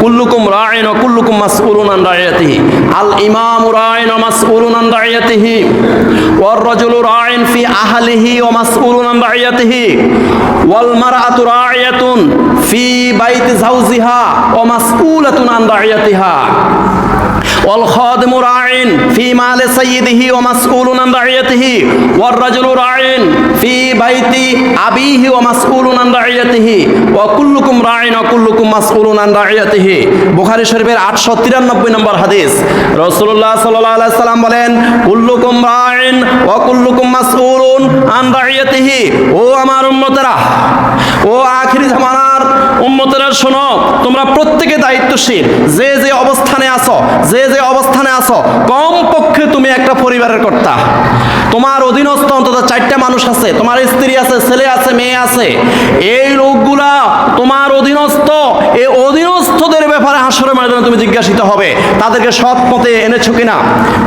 কুল্লুকুম রায়ন, কুল্লুকুম মাসউলুন আন রায়াতিহি। আল ইমাম রায়ন, মাসউলুন আন রায়াতিহি। ওয়ার রাজুলু রায়ন ফি আহলিহি ও মাসউলুন আন রায়াতিহি। ওয়াল মারআতু রায়াতুন ফি বাইতি জাওজিহা ও মাসউলাতুন আন রায়াতিহা। ওয়াল খাদিমু রাইন ফি মালে সাইয়্যিদিহি ওয়া মাসউলুন আন রাইয়াতিহি ওয়ার রাজুলু রাইন ফি বাইতি আবিহি ওয়া মাসউলুন আন রাইয়াতিহি ওয়া কুল্লুকুম রাইন ওয়া কুল্লুকুম মাসউলুন আন রাইয়াতিহি বুখারী শরীফের 893 নম্বর হাদিস। রাসূলুল্লাহ সাল্লাল্লাহু বলেন, কুল্লুকুম রাইন ওয়া কুল্লুকুম মাসউলুন আন ও আমার উম্মতেরা, ও আখির জামানার উম্মতেরা শোনো, তোমরা প্রত্যেকে দায়িত্বশীল। যে যে অবস্থানে আছো, যে যে অবস্থানে আছো, কমপক্ষে তুমি একটা পরিবারের কর্তা। তোমার অধীনস্থ অন্তত চারটা মানুষ আছে, তোমার স্ত্রী আছে, ছেলে আছে, মেয়ে আছে, এই লোকগুলা তোমার অধীনস্থ, এই অধীনস্থদের ব্যাপারে হাসরের ময়দানে তুমি জিজ্ঞাসিত হবে, তাদেরকে সৎ পথে এনেছো কিনা?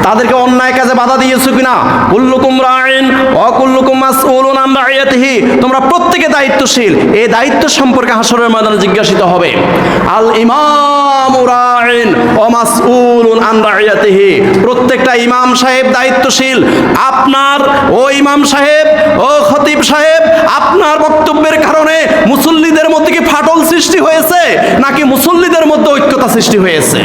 তাদেরকে অন্যায় কাজে বাধা দিয়েছ কিনা? কুল্লুকুম রাইন অকুল্লুকুম মাসউলুন আন রাইয়াতিহি। তোমরা প্রত্যেকে দায়িত্বশীল, এই দায়িত্ব সম্পর্কে হাসরের ময়দানে জিজ্ঞাসিত হবে। আল ইমাম রাইন ও মাসউলুন আন রাইয়াতিহি। প্রত্যেকটা ইমাম সাহেব দায়িত্বশীল আপনার, ও ইমাম সাহেব, ও খতিব সাহেব, আপনার বক্তব্যের কারণে মুসল্লিদের মধ্যে কি ফাটল সৃষ্টি হয়েছে? নাকি মুসল্লিদের মধ্যে ঐক্যতা সৃষ্টি হয়েছে?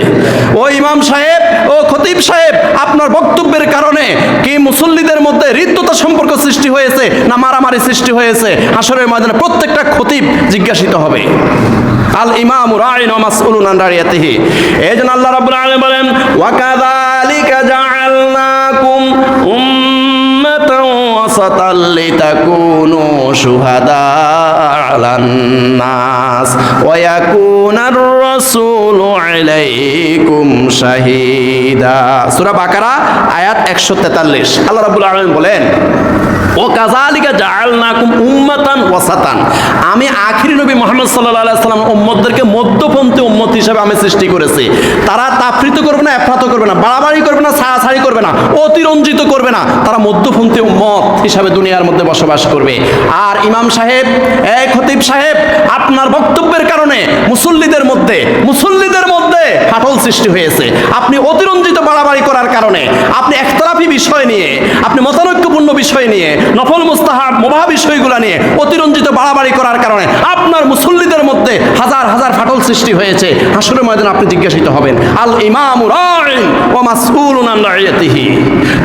ও ইমাম সাহেব, ও খতিব সাহেব, আপনার বক্তব্যের কারণে কি মুসল্লিদের মধ্যে হৃদ্যতা সম্পর্ক সৃষ্টি হয়েছে, না মারামারি সৃষ্টি হয়েছে? হাসরের ময়দানে প্রত্যেকটা খতিব জিজ্ঞাসিত হবে। আল ইমাম রাইন মাসউলুন আন রাইয়াতিহি এজন্য আল্লাহ রাব্বুল আলামিন বলেন, ওয়া কাযালিকা জাআলনাকুম উম্মাতান আলাইকুম শাহিদা। সূরা বাকারা আয়াত 143 আল্লাহ রাব্বুল আলামিন বলেন ও কাজালিকা জাআলনাকুম উম্মাতান ওয়াসাতান। আমি আখিরি নবী মুহাম্মদ আলাইহি সাল্লাম উম্মতদেরকে মধ্যপন্থী উম্মত হিসেবে আমি সৃষ্টি করেছি। তারা তাফরিত করবে না এফরাত করবে না, বাড়াবাড়ি করবে না, ছাড়াছাড়ি করবে না, অতিরঞ্জিত করবে না। তারা মধ্যপন্থী উম্মত হিসাবে দুনিয়ার মধ্যে বসবাস করবে। আর ইমাম সাহেব, এ খতিব সাহেব, আপনার বক্তব্যের কারণে মুসল্লিদের মধ্যে মুসল্লিদের মধ্যে সৃষ্টি হয়েছে। আপনি অতিরঞ্জিত বাড়াবাড়ি করার কারণে, আপনি একতলাফি বিষয় নিয়ে, আপনি মতানৈক্যপূর্ণ বিষয় নিয়ে, নফল, মুস্তাহাব, মোবাহ বিষয়গুলো নিয়ে অতিরঞ্জিত বাড়াবাড়ি করার কারণে আপনার মুসল্লিদের মধ্যে হাজার হাজার ফাটল সৃষ্টি হয়েছে। হাসরের ময়দান আপনি জিজ্ঞাসিত হবেন আল ইমাম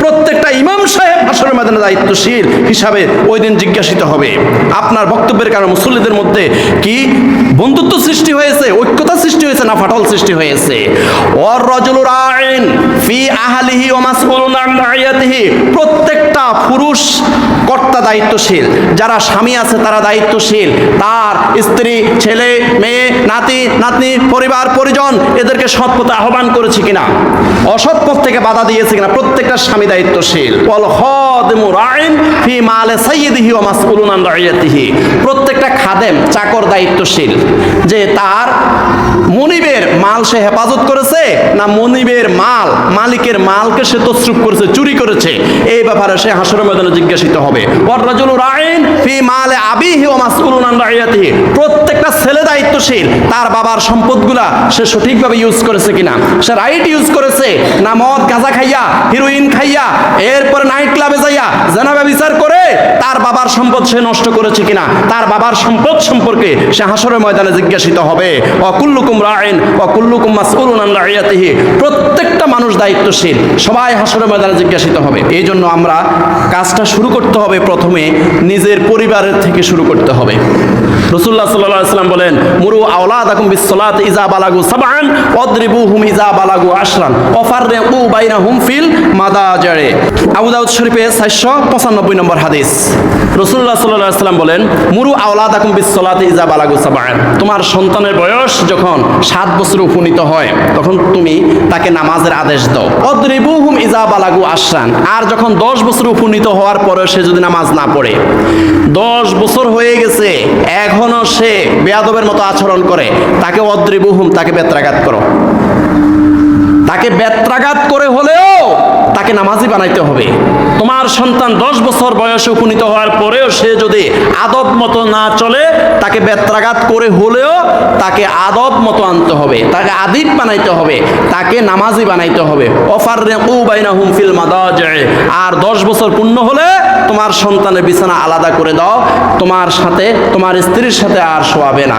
প্রত্যেক ইমাম সাহেব হাসরের ময়দানে দায়িত্বশীল হিসাবে ওই দিন জিজ্ঞাসিত হবে। আপনার বক্তব্যের কারণে মুসল্লিদের মধ্যে কি বন্ধুত্ব সৃষ্টি হয়েছে, ঐক্যতা সৃষ্টি হয়েছে না ফাটল সৃষ্টি হয়েছে? ওর আইন ফি আহালিহি ও প্রত্যেকটা পুরুষ দায়িত্বশীল। যারা স্বামী আছে, তারা দায়িত্বশীল। তার স্ত্রী, ছেলে, মেয়ে, নাতি, নাতনি, পরিবার, পরিজন, এদেরকে সৎ পথে আহ্বান করেছে কিনা? অসৎ পথ থেকে বাধা দিয়েছে কিনা? প্রত্যেকটা স্বামী দায়িত্বশীল। প্রত্যেকটা খাদেম, চাকর দায়িত্বশীল। যে তার মনিবের মাল সে হেফাজত করেছে না মনিবের মাল, মালিকের মালকে সে তসরুপ করেছে, চুরি করেছে? এই ব্যাপারে সে হাসরের ময়দানে জিজ্ঞাসিত হবে। ওয়ার রাইন ফি মালে আবিহি ওয়া মাসউলুন রাইয়াতিহি প্রত্যেকটা ছেলে দায়িত্বশীল, তার বাবার সম্পদগুলা সে সঠিকভাবে ইউজ করেছে কিনা? সে রাইট ইউজ করেছে না মদ, গাঁজা খাইয়া হিরোইন খাইয়া, এরপরে নাইট ক্লাবে যাইয়া জানাবে বিচার করে তার বাবার সম্পদ সে নষ্ট করেছে কিনা? তার বাবার সম্পদ সম্পর্কে সে হাসরের ময়দানে জিজ্ঞাসিত হবে। অকুল্লুকুম রাইন অকুল্লুকুম মাসউলুন আন রাইয়াতিহি। প্রত্যেকটা মানুষ দায়িত্বশীল। সবাই হাসরের ময়দানে জিজ্ঞাসিত হবে। এই জন্য আমরা কাজটা শুরু করতে হবে প্রথমে নিজের পরিবারের থেকে শুরু করতে হবে। রসুল্লাহ সাল্লাহ সাল্লাম বলেন, মুরু আওলাদাকুম বিসসালাত ইজা বালাগু সাবআন ওয়াদরিবুহুম ইজা বালাগু আশরান ওয়াফাররিকু বাইনাহুম ফিল মাদাজারে। আবু দাউদ শরীফে 495 নম্বর হাদিস। রসুল্লাহ সাল্লাহ সাল্লাম বলেন, মুরু আওলাদাকুম বিসসালাত ইজা বালাগু সাবআন। তোমার সন্তানের বয়স যখন সাত বছর উপনীত হয়। তখন তুমি তাকে নামাজের আদেশ দাও। অদ্রিবুহুম ইজা বালাগু আশরান। আর যখন দশ বছর উপনীত হওয়ার পরে সে যদি নামাজ না পড়ে, দশ বছর হয়ে গেছে, এখনও সে বেয়াদবের মতো আচরণ করে, তাকে অদ্রিবুহুম, তাকে বেত্রাঘাত করো। তাকে বেত্রাঘাত করে হলেও তাকে নামাজি বানাইতে হবে। তোমার সন্তান দশ বছর বয়সে উপনীত হওয়ার পরেও সে যদি আদব মতো না চলে তাকে বেত্রাঘাত করে হলেও তাকে আদব মতো আনতে হবে, তাকে আদিব বানাইতে হবে, তাকে নামাজি বানাইতে হবে। অফার ফিল আর দশ বছর পূর্ণ হলে তোমার সন্তানের বিছানা আলাদা করে দাও, তোমার সাথে, তোমার স্ত্রীর সাথে আর শোয়াবে না।